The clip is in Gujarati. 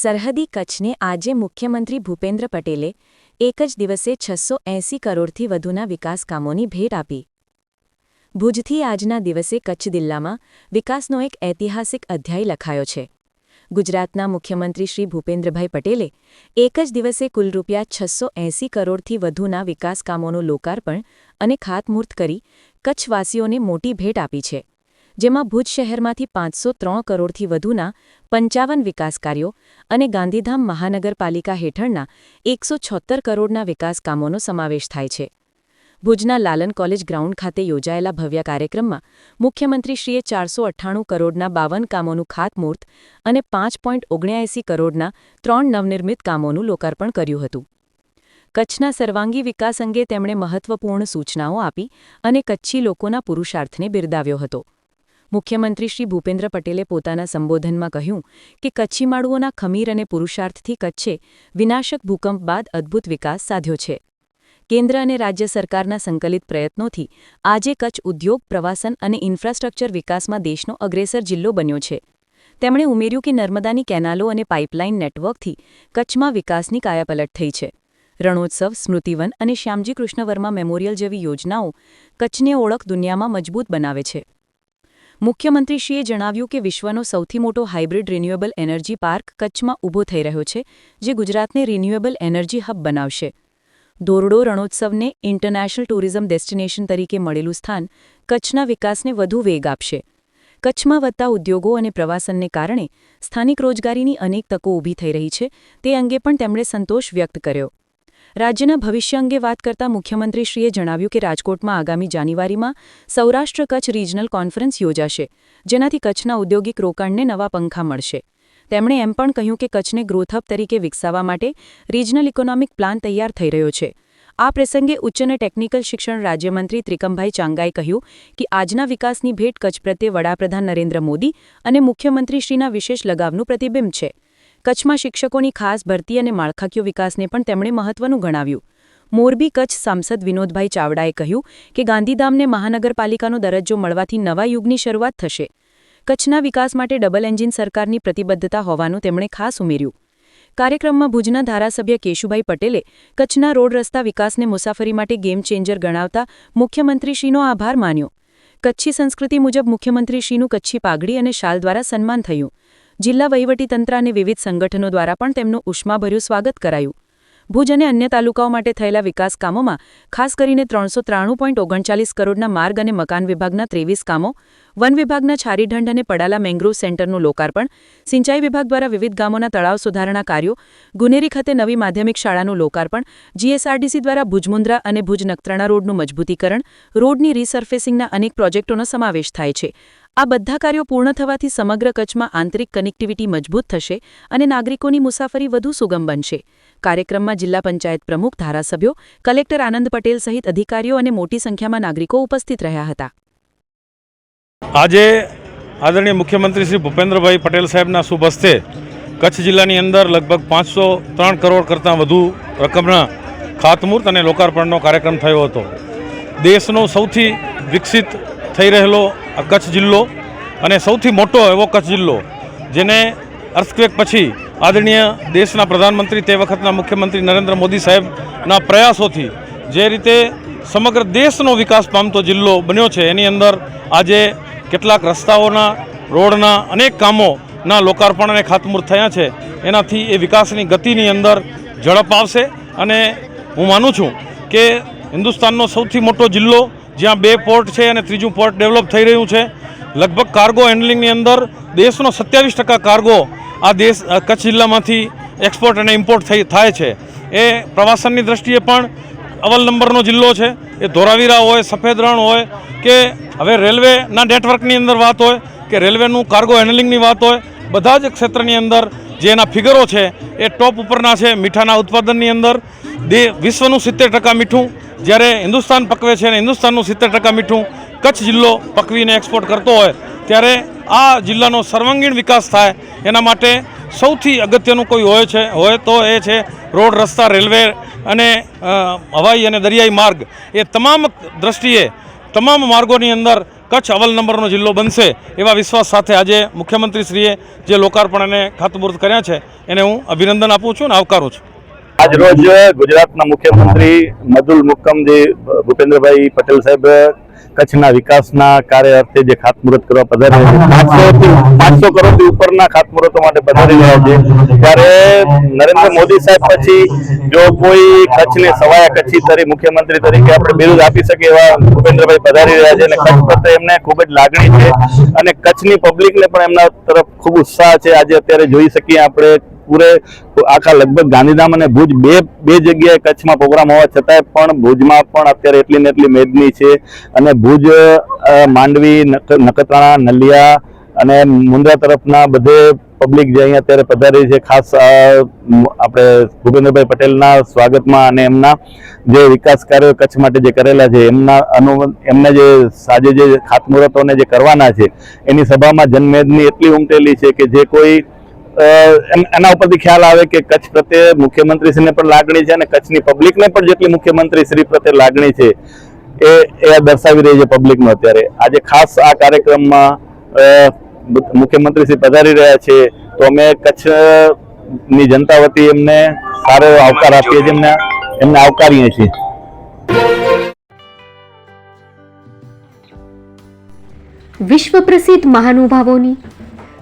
સરહદી કચ્છને આજે મુખ્યમંત્રી ભૂપેન્દ્ર પટેલે એક જ દિવસે છસો એંસી કરોડથી વધુના વિકાસ કામોની ભેટ આપી. ભુજથી આજના દિવસે કચ્છ જિલ્લામાં વિકાસનો એક ઐતિહાસિક અધ્યાય લખાયો છે. ગુજરાતના મુખ્યમંત્રી શ્રી ભૂપેન્દ્રભાઈ પટેલે એક જ દિવસે કુલ રૂપિયા છસો એંસી કરોડથી વધુના વિકાસ કામોનું લોકાર્પણ અને ખાતમુહૂર્ત કરી કચ્છવાસીઓને મોટી ભેટ આપી છે. જેમાં ભુજ શહેરમાંથી પાંચસો ત્રણ કરોડથી વધુના પંચાવન વિકાસ કાર્યો અને ગાંધીધામ મહાનગરપાલિકા હેઠળના એકસો છોત્તર કરોડના વિકાસ કામોનો સમાવેશ થાય છે. ભુજના લાલન કોલેજ ગ્રાઉન્ડ ખાતે યોજાયેલા ભવ્ય કાર્યક્રમમાં મુખ્યમંત્રીશ્રીએ ચારસો અઠ્ઠાણું કરોડના બાવન કામોનું ખાતમુહૂર્ત અને પાંચ પોઈન્ટ ઓગણ્યાએંસી કરોડના ત્રણ નવનિર્મિત કામોનું લોકાર્પણ કર્યું હતું. કચ્છના સર્વાંગી વિકાસ અંગે તેમણે મહત્વપૂર્ણ સૂચનાઓ આપી અને કચ્છી લોકોના પુરુષાર્થને બિરદાવ્યો હતો. મુખ્યમંત્રી શ્રી ભૂપેન્દ્ર પટેલે પોતાના સંબોધનમાં કહ્યું કે કચ્છીમાળુઓના ખમીર અને પુરુષાર્થથી કચ્છે વિનાશક ભૂકંપ બાદ અદ્ભુત વિકાસ સાધ્યો છે. કેન્દ્ર અને રાજ્ય સરકારના સંકલિત પ્રયત્નોથી આજે કચ્છ ઉદ્યોગ, પ્રવાસન અને ઇન્ફ્રાસ્ટ્રક્ચર વિકાસમાં દેશનો અગ્રેસર જિલ્લો બન્યો છે. તેમણે ઉમેર્યું કે નર્મદાની કેનાલો અને પાઇપલાઇન નેટવર્કથી કચ્છમાં વિકાસની કાયાપલટ થઈ છે. રણોત્સવ, સ્મૃતિવન અને શ્યામજી કૃષ્ણ વર્મા મેમોરિયલ જેવી યોજનાઓ કચ્છની ઓળખ દુનિયામાં મજબૂત બનાવે છે. મુખ્યમંત્રીશ્રીએ જણાવ્યું કે વિશ્વનો સૌથી મોટો હાઇબ્રિડ રિન્યુએબલ એનર્જી પાર્ક કચ્છમાં ઊભો થઈ રહ્યો છે, જે ગુજરાતને રિન્યુએબલ એનર્જી હબ બનાવશે. દોરડો રણોત્સવને ઇન્ટરનેશનલ ટુરિઝમ ડેસ્ટિનેશન તરીકે મળેલું સ્થાન કચ્છના વિકાસને વધુ વેગ આપશે. કચ્છમાં વધતા ઉદ્યોગો અને પ્રવાસનને કારણે સ્થાનિક રોજગારીની અનેક તકો ઊભી થઈ રહી છે, તે અંગે પણ તેમણે સંતોષ વ્યક્ત કર્યો. રાજ્યના ભવિષ્ય અંગે વાત કરતા મુખ્યમંત્રીશ્રીએ જણાવ્યું કે રાજકોટમાં આગામી જાન્યુઆરીમાં સૌરાષ્ટ્ર કચ્છ રિજનલ કોન્ફરન્સ યોજાશે, જેનાથી કચ્છના ઔદ્યોગિક રોકાણને નવા પંખા મળશે. તેમણે એમ પણ કહ્યું કે કચ્છને ગ્રોથહબ તરીકે વિકસાવવા માટે રિજનલ ઇકોનોમિક પ્લાન તૈયાર થઈ રહ્યો છે. આ પ્રસંગે ઉચ્ચ અને ટેકનિકલ શિક્ષણ રાજ્યમંત્રી ત્રિકમભાઈ ચાંગાએ કહ્યું કે આજના વિકાસની ભેટ કચ્છ પ્રત્યે વડાપ્રધાન નરેન્દ્ર મોદી અને મુખ્યમંત્રીશ્રીના વિશેષ લગાવનું પ્રતિબિંબ છે. કચ્છમાં શિક્ષકોની ખાસ ભરતી અને માળખાકીય વિકાસને પણ તેમણે મહત્વનું ગણાવ્યું. મોરબી કચ્છ સાંસદ વિનોદભાઈ ચાવડાએ કહ્યું કે ગાંધીધામને મહાનગરપાલિકાનો દરજ્જો મળવાથી નવા યુગની શરૂઆત થશે. કચ્છના વિકાસ માટે ડબલ એન્જિન સરકારની પ્રતિબદ્ધતા હોવાનું તેમણે ખાસ ઉમેર્યું. કાર્યક્રમમાં ભુજના ધારાસભ્ય કેશુભાઈ પટેલે કચ્છના રોડ રસ્તા વિકાસને મુસાફરી માટે ગેમ ચેન્જર ગણાવતા મુખ્યમંત્રીશ્રીનો આભાર માન્યો. કચ્છી સંસ્કૃતિ મુજબ મુખ્યમંત્રીશ્રીનું કચ્છી પાઘડી અને શાલ દ્વારા સન્માન થયું. જિલ્લા વહીવટીતંત્ર અને વિવિધ સંગઠનો દ્વારા પણ તેમનું ઉષ્માભર્યું સ્વાગત કરાયું. ભુજ અને અન્ય તાલુકાઓ માટે થયેલા વિકાસ કામોમાં ખાસ કરીને ત્રણસો ત્રાણું પોઈન્ટ ઓગણચાલીસ કરોડના માર્ગ અને મકાન વિભાગના ત્રેવીસ કામો, વન વિભાગના છારીઢંઢ અને પડાલા મેંગ્રુવ સેન્ટરનું લોકાર્પણ, સિંચાઈ વિભાગ દ્વારા વિવિધ ગામોના તળાવ સુધારણા કાર્યો, ગુનેરી ખાતે નવી માધ્યમિક શાળાનું લોકાર્પણ, જીએસઆરડીસી દ્વારા ભુજમુંદ્રા અને ભુજ નખત્રાણા રોડનું મજબૂતીકરણ, રોડની રીસર્ફેસિંગના અનેક પ્રોજેક્ટોનો સમાવેશ થાય છે. આ બધા કાર્યો પૂર્ણ થવાથી સમગ્ર કચ્છમાં આંતરિક કનેક્ટિવિટી મજબૂત થશે અને નાગરિકોની મુસાફરી વધુ સુગમ બનશે. કાર્યક્રમમાં જિલ્લા પંચાયત પ્રમુખ, ધારાસભ્યો, કલેક્ટર આનંદ પટેલ સહિત અધિકારીઓ અને મોટી સંખ્યામાં નાગરિકો ઉપસ્થિત રહ્યા હતા. આજે આદરણીય મુખ્યમંત્રી શ્રી ભૂપેન્દ્રભાઈ પટેલ સાહેબના શુભ હસ્તે કચ્છ જિલ્લાની અંદર લગભગ પાંચસો ત્રણ કરોડ કરતાં વધુ રકમના ખાતમુહૂર્ત અને લોકાર્પણનો કાર્યક્રમ થયો હતો. દેશનો સૌથી વિકસિત થઈ રહેલો કચ્છ જિલ્લો અને સૌથી મોટો એવો કચ્છ જિલ્લો, જેને અર્થક્વેક પછી આદરણીય દેશના પ્રધાનમંત્રી તે વખતના મુખ્યમંત્રી નરેન્દ્ર મોદી સાહેબના પ્રયાસોથી જે રીતે સમગ્ર દેશનો વિકાસ પામતો જિલ્લો બન્યો છે, એની અંદર આજે કેટલાક રસ્તાઓના, રોડના અનેક કામોના લોકાર્પણ અને ખાતમુહૂર્ત થયા છે. એનાથી એ વિકાસની ગતિની અંદર ઝડપ આવશે અને હું માનું છું કે હિન્દુસ્તાનનો સૌથી મોટો જિલ્લો જ્યાં બે પોર્ટ છે અને ત્રીજું પોર્ટ ડેવલપ થઈ રહ્યું છે. લગભગ કાર્ગો હેન્ડલિંગની અંદર દેશનો સત્યાવીસ ટકા કાર્ગો આ દેશ કચ્છ જિલ્લામાંથી એક્સપોર્ટ અને ઇમ્પોર્ટ થઈ, થાય છે. એ પ્રવાસનની દ્રષ્ટિએ પણ અવલ નંબરનો જિલ્લો છે. એ ધોરાવીરા હોય, સફેદ રણ હોય કે હવે રેલવેના નેટવર્કની અંદર વાત હોય કે રેલવેનું કાર્ગો હેન્ડલિંગની વાત હોય, બધા જ ક્ષેત્રની અંદર જે એના ફિગરો છે એ ટોપ ઉપરના છે મીઠાના ઉત્પાદનની અંદર. દે, વિશ્વનું સિત્તેર ટકા મીઠું જ્યારે હિન્દુસ્તાન પકવે છે અને હિન્દુસ્તાનનું સિત્તેર ટકા મીઠું કચ્છ જિલ્લો પકવીને એક્સપોર્ટ કરતો હોય, ત્યારે આ જિલ્લાનો સર્વાંગીણ વિકાસ થાય, એના માટે સૌથી અગત્યનું કોઈ હોય છે, હોય તો એ છે રોડ, રસ્તા, રેલવે અને હવાઈ અને દરિયાઈ માર્ગ. એ તમામ દ્રષ્ટિએ, તમામ માર્ગોની અંદર કચ્છ અવલ નંબરનો જિલ્લો બનશે, એવા વિશ્વાસ સાથે આજે મુખ્યમંત્રીશ્રીએ જે લોકાર્પણ અને ખાતમુહૂર્ત કર્યા છે, એને હું અભિનંદન આપું છું અને આવકારું છું. આજ રોજ ગુજરાતના મુખ્યમંત્રી મદુલ મુક્કમજી, ભૂપેન્દ્રભાઈ પટેલ સાહેબ કચ્છના વિકાસના કાર્ય અર્થે જે ખાતમુહૂર્ત કરવા પધારી રહ્યા છે પાંચસો ઉપરના ખાતમુહૂર્તો માટે પધારી રહ્યા છે. ત્યારે નરેન્દ્ર મોદી સાહેબ પછી જો કોઈ કચ્છને સવાયા કચ્છી તરી મુખ્યમંત્રી તરીકે આપણે બિરુદ આપી શકીએ એવા ભૂપેન્દ્રભાઈ પધારી રહ્યા છે. અને કચ્છ પ્રત્યે એમને ખૂબ જ લાગણી છે. અને કચ્છની પબ્લિકને પણ એમના તરફ ખૂબ ઉત્સાહ છે. આજે અત્યારે જોઈ શકીએ આપણે પૂરે આખા લગભગ ગાંધીધામ અને ભુજ બે બે જગ્યાએ કચ્છમાં પ્રોગ્રામ હોવા છતાંય પણ ભુજમાં પણ અત્યારે એટલી ને એટલી મેદની છે. અને ભુજ માંડવી નખત્રાણા, નલિયા અને મુંદ્રા તરફના બધે પબ્લિક જે અહીંયા અત્યારે પધારી છે, ખાસ આપણે ભૂપેન્દ્રભાઈ પટેલના સ્વાગતમાં અને એમના જે વિકાસ કાર્યો કચ્છ માટે જે કરેલા છે, એમના અનુ, એમને જે સાંજે જે ખાતમુહૂર્તોને જે કરવાના છે, એની સભામાં જનમેદની એટલી ઉમટેલી છે કે જે કોઈ એના ઉપરથી ખ્યાલ આવે કે કચ્છ પ્રત્યે મુખ્યમંત્રીશ્રીને પણ લાગણી છે અને કચ્છની પબ્લિકને પણ જેટલી મુખ્યમંત્રી શ્રી પ્રત્યે લાગણી છે, એ એ દર્શાવી રહી છે પબ્લિકમાં અત્યારે. આજે ખાસ આ કાર્યક્રમમાં મુખ્યમંત્રીશ્રી મુખ્યમંત્રી શ્રી પધારી રહ્યા છે, તો અમે કચ્છની જનતા વતી એમને સારો આવકાર આપીએ છીએ, એમને એમને આવકારીએ છીએ. વિશ્વ પ્રસિદ્ધ મહાનુભાવોની